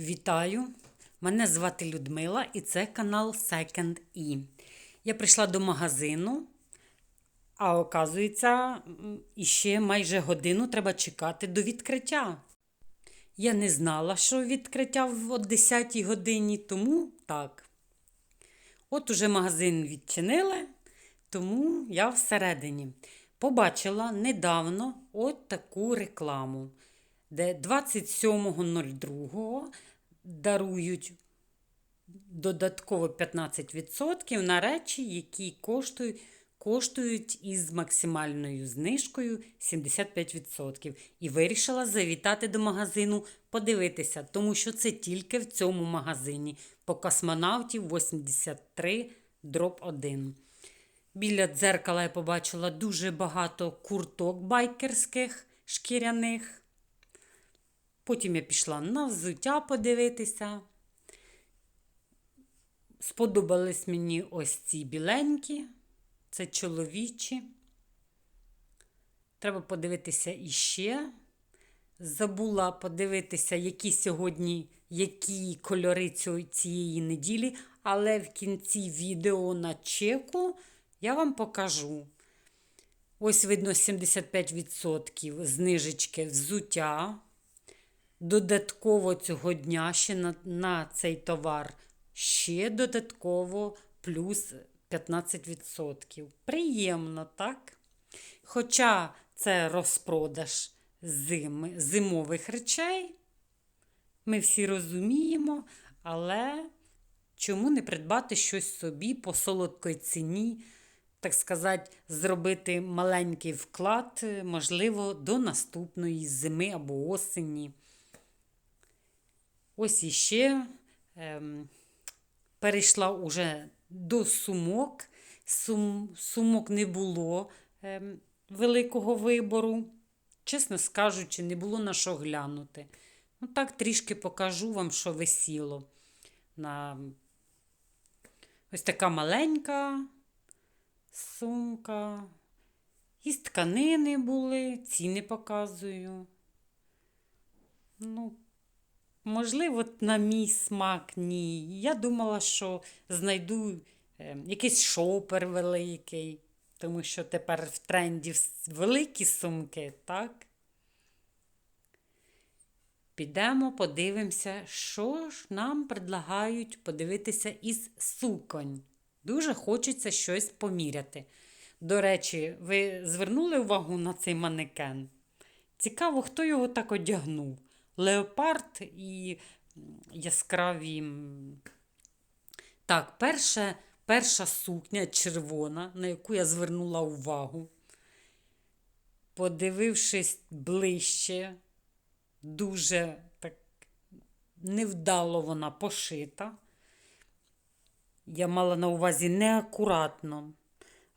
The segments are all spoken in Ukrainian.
Вітаю! Мене звати Людмила і це канал Second E. Я прийшла до магазину, а оказується, іще майже годину треба чекати до відкриття. Я не знала, що відкриття в о 10 годині, тому так. От уже магазин відчинили, тому я всередині. Побачила недавно от таку рекламу, де 27.02 дарують додатково 15% на речі, які коштують, коштують із максимальною знижкою 75%. І вирішила завітати до магазину, подивитися, тому що це тільки в цьому магазині по космонавтів 83 дроб 1. Біля дзеркала я побачила дуже багато курток байкерських шкіряних. Потім я пішла на взуття подивитися. Сподобались мені ось ці біленькі, це чоловічі. Треба подивитися іще. Забула подивитися, які сьогодні, які кольори цієї неділі, але в кінці відео на чеку я вам покажу. Ось видно 75% знижечки взуття. Додатково цього дня ще на, на цей товар ще додатково плюс 15%. Приємно, так? Хоча це розпродаж зими, зимових речей, ми всі розуміємо, але чому не придбати щось собі по солодкій ціні, так сказати, зробити маленький вклад, можливо, до наступної зими або осені. Ось іще ем, перейшла уже до сумок. Сум, сумок не було ем, великого вибору. Чесно скажучи, не було на що глянути. Ну, так трішки покажу вам, що висіло. На... Ось така маленька сумка. І тканини були, ціни показую. Ну, Можливо, на мій смак ні. Я думала, що знайду е, якийсь шопер великий, тому що тепер в тренді великі сумки, так? Підемо, подивимося, що ж нам предлагають подивитися із суконь. Дуже хочеться щось поміряти. До речі, ви звернули увагу на цей манекен? Цікаво, хто його так одягнув. Леопард і яскраві. Так, перша, перша сукня червона, на яку я звернула увагу. Подивившись ближче, дуже так невдало вона пошита. Я мала на увазі неакуратно.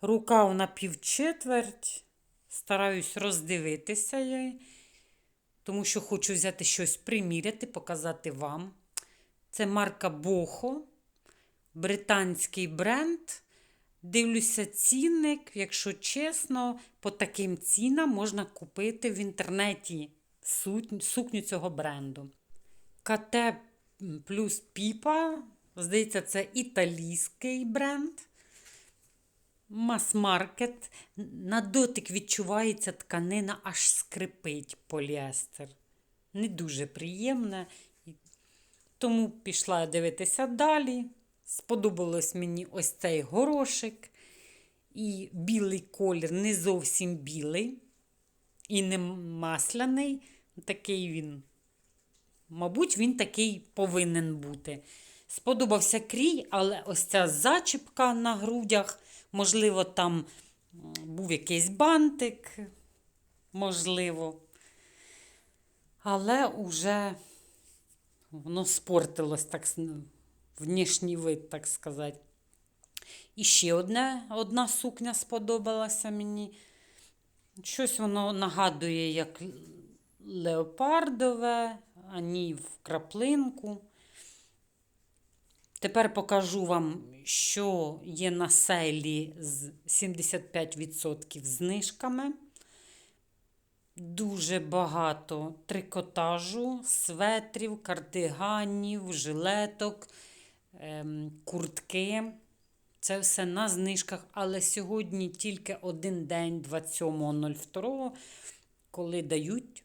Рукав на півчетверть. Стараюсь роздивитися її, тому що хочу взяти щось приміряти, показати вам. Це марка Бохо, британський бренд. Дивлюся цінник, якщо чесно, по таким цінам можна купити в інтернеті сукню цього бренду. КТ плюс Піпа, здається, це італійський бренд. Мас-маркет. На дотик відчувається тканина, аж скрипить поліестер. Не дуже приємне. І Тому пішла дивитися далі. Сподобалось мені ось цей горошик. І білий колір не зовсім білий. І не масляний. Такий він. Мабуть, він такий повинен бути. Сподобався крій, але ось ця зачіпка на грудях, можливо, там був якийсь бантик, можливо. Але уже воно спортилось, так, внішній вид, так сказати. І ще одне, одна сукня сподобалася мені. Щось воно нагадує, як леопардове, ані в краплинку. Тепер покажу вам, що є на селі з 75% знижками. дуже багато трикотажу, светрів, кардиганів, жилеток, ем, куртки. Це все на знижках, але сьогодні тільки один день 27.02, коли дають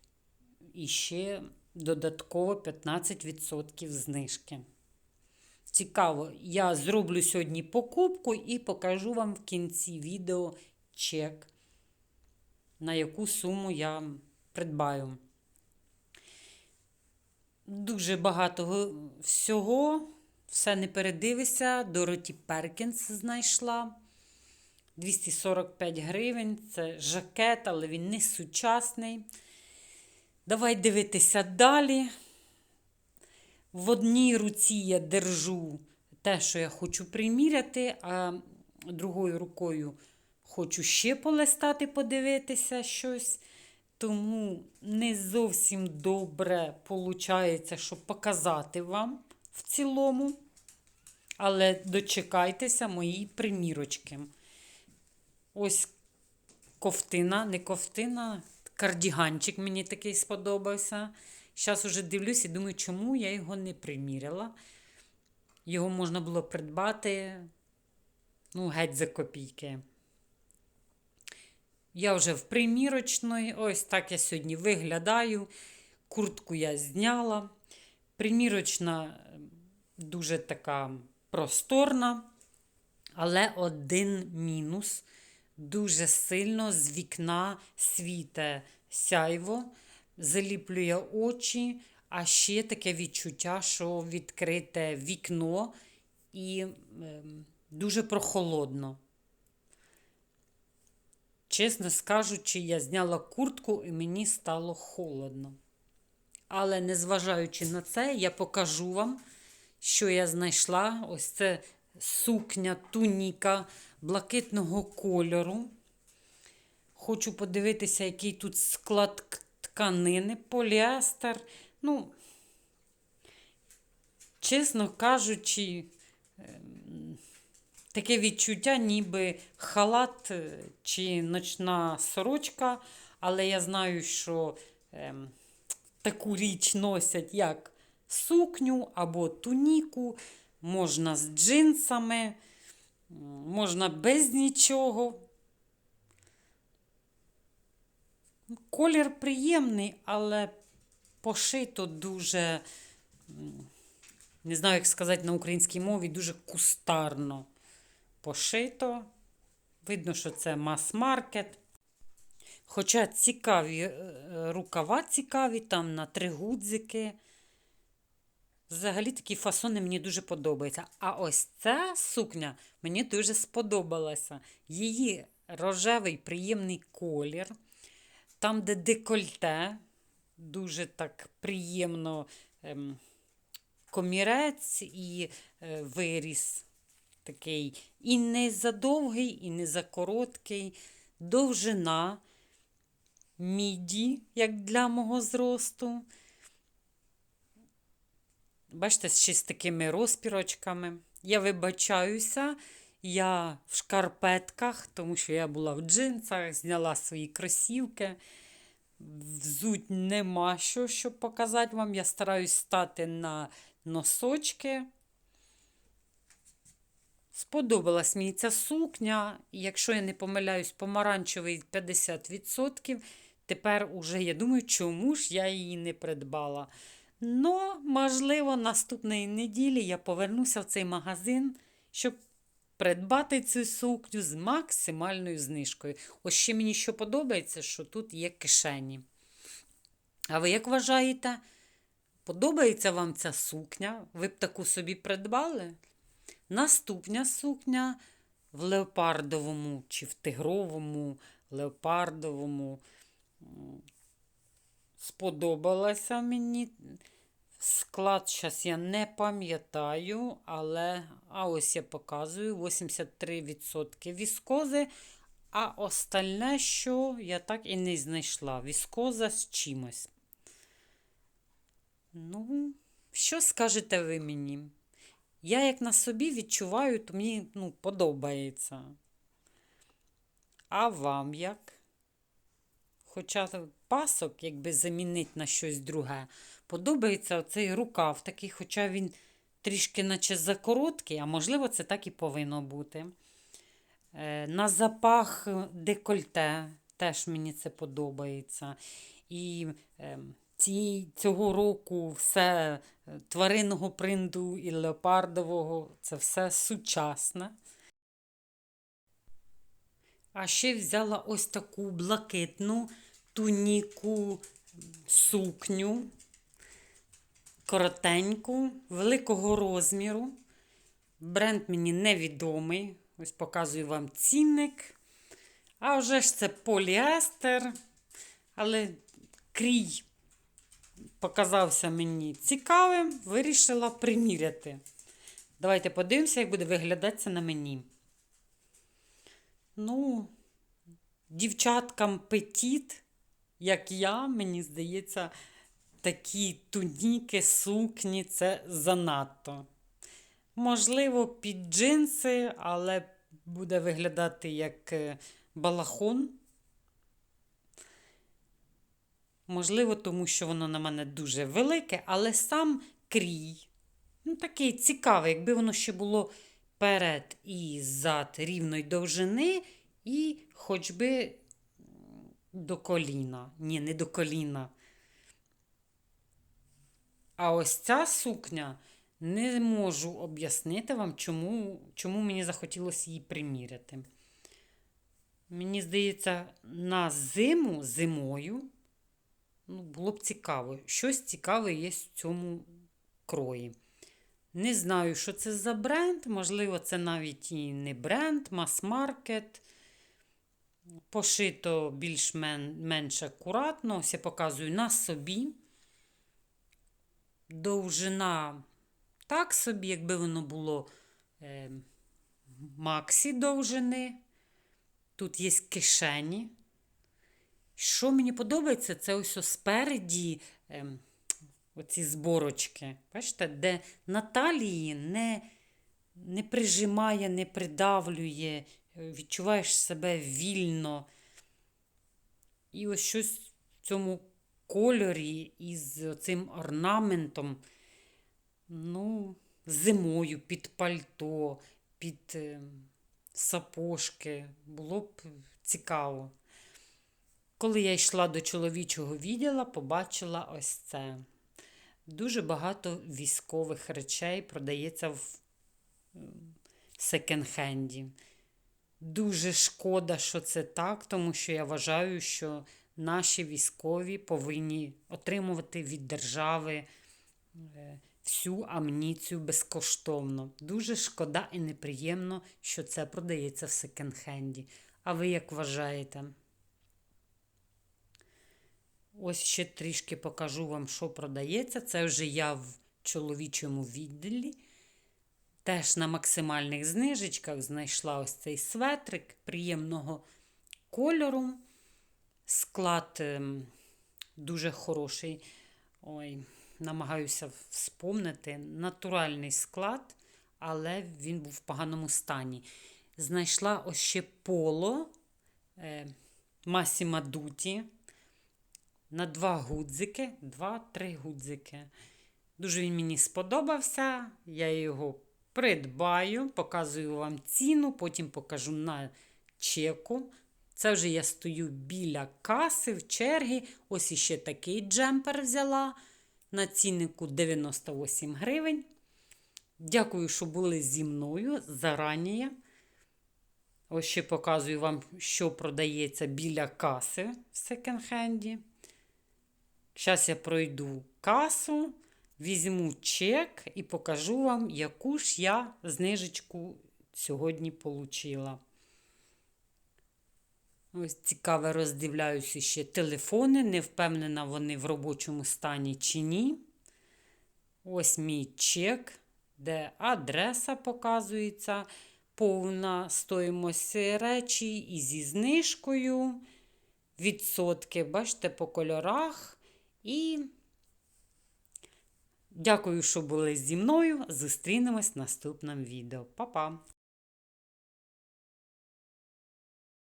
іще додатково 15% знижки. Цікаво, я зроблю сьогодні покупку і покажу вам в кінці відео чек, на яку суму я придбаю. Дуже багато всього, все не передивися. Дороті Перкінс знайшла. 245 гривень. Це жакет, але він не сучасний. Давай дивитися далі. В одній руці я держу те, що я хочу приміряти, а другою рукою хочу ще полистати, подивитися щось. Тому не зовсім добре виходить, щоб показати вам в цілому. Але дочекайтеся моїй примірочки. Ось ковтина, не ковтина, кардіганчик мені такий сподобався. Зараз уже дивлюсь і думаю, чому я його не приміряла. Його можна було придбати, ну, геть за копійки. Я вже в примірочної, ось так я сьогодні виглядаю. Куртку я зняла. Примірочна дуже така просторна, але один мінус. Дуже сильно з вікна світе сяйво, заліплює очі, а ще таке відчуття, що відкрите вікно і е, дуже прохолодно. Чесно скажучи, я зняла куртку і мені стало холодно. Але незважаючи на це, я покажу вам, що я знайшла. Ось це сукня, туніка блакитного кольору. Хочу подивитися, який тут склад тканини, поліестер. Ну, чесно кажучи, ем, таке відчуття, ніби халат е, чи ночна сорочка, але я знаю, що ем, таку річ носять як сукню або туніку, можна з джинсами, можна без нічого. Колір приємний, але пошито дуже, не знаю, як сказати на українській мові, дуже кустарно пошито. Видно, що це мас-маркет. Хоча цікаві е, рукава цікаві, там на три гудзики. Взагалі такі фасони мені дуже подобаються. А ось ця сукня мені дуже сподобалася. Її рожевий приємний колір. Там, де декольте, дуже так приємно ем, комірець і е, виріс такий і не за довгий, і не за короткий, довжина міді, як для мого зросту. Бачите, ще з такими розпірочками. Я вибачаюся, я в шкарпетках, тому що я була в джинсах, зняла свої кросівки. Взуть нема що, щоб показати вам. Я стараюсь стати на носочки. Сподобалась мені ця сукня, якщо я не помиляюсь, помаранчевий 50%. Тепер уже я думаю, чому ж я її не придбала. Ну, можливо, наступної неділі я повернуся в цей магазин, щоб придбати цю сукню з максимальною знижкою. Ось ще мені що подобається, що тут є кишені. А ви як вважаєте, подобається вам ця сукня? Ви б таку собі придбали? Наступня сукня в леопардовому чи в тигровому, леопардовому. Сподобалася мені. Склад, зараз я не пам'ятаю, але а ось я показую 83% віскози, а остальне, що я так і не знайшла. Віскоза з чимось. Ну, що скажете ви мені? Я як на собі відчуваю, то мені ну, подобається. А вам як? Хоча пасок, якби замінити на щось друге, подобається оцей рукав такий, хоча він трішки наче закороткий, а можливо, це так і повинно бути. Е, На запах декольте теж мені це подобається. І е, ці, цього року все е, тваринного принду і леопардового це все сучасне. А ще взяла ось таку блакитну туніку сукню, коротеньку, великого розміру. Бренд мені невідомий. Ось показую вам цінник. А вже ж це поліестер, але крій показався мені цікавим, вирішила приміряти. Давайте подивимося, як буде виглядати це на мені. Ну, дівчаткам петіт, як я, мені здається, такі туніки, сукні це занадто. Можливо, під джинси, але буде виглядати як е, балахон. Можливо, тому що воно на мене дуже велике, але сам крій. Ну, такий цікавий, якби воно ще було перед і зад рівної довжини, і хоч би до коліна. Ні, не до коліна. А ось ця сукня не можу об'яснити вам, чому, чому мені захотілося її приміряти. Мені здається, на зиму зимою ну, було б цікаво. Щось цікаве є в цьому крої. Не знаю, що це за бренд. Можливо, це навіть і не бренд, мас-маркет. Пошито більш-менш акуратно. Ось я показую на собі. Довжина так собі, якби воно було е, максі довжини. Тут є кишені. Що мені подобається, це ось спереді е, оці зборочки. Бачите, де на талії не, не прижимає, не придавлює, е, відчуваєш себе вільно. І ось щось в цьому кольорі із цим орнаментом. Ну, зимою під пальто, під е, сапожки. Було б цікаво. Коли я йшла до чоловічого відділа, побачила ось це. Дуже багато військових речей продається в секонд-хенді. Дуже шкода, що це так, тому що я вважаю, що наші військові повинні отримувати від держави е, всю амуніцію безкоштовно. Дуже шкода і неприємно, що це продається в секонд-хенді. А ви як вважаєте? Ось ще трішки покажу вам, що продається. Це вже я в чоловічому відділі. Теж на максимальних знижечках знайшла ось цей светрик приємного кольору. Склад ем, дуже хороший. Ой, намагаюся вспомнити. Натуральний склад, але він був в поганому стані. Знайшла ось ще поло е, Масіма Дуті на два гудзики, два-три гудзики. Дуже він мені сподобався. Я його придбаю, показую вам ціну, потім покажу на чеку. Це вже я стою біля каси в черги. Ось іще такий джемпер взяла. На ціннику 98 гривень. Дякую, що були зі мною зарані. Ось ще показую вам, що продається біля каси в секонд-хенді. Зараз я пройду касу, візьму чек і покажу вам, яку ж я знижечку сьогодні отримала. Ось цікаво роздивляюся ще телефони. Не впевнена, вони в робочому стані чи ні. Ось мій чек, де адреса показується, повна стоїмость речі і зі знижкою. Відсотки, бачите, по кольорах. І дякую, що були зі мною. Зустрінемось в наступному відео. Па-па!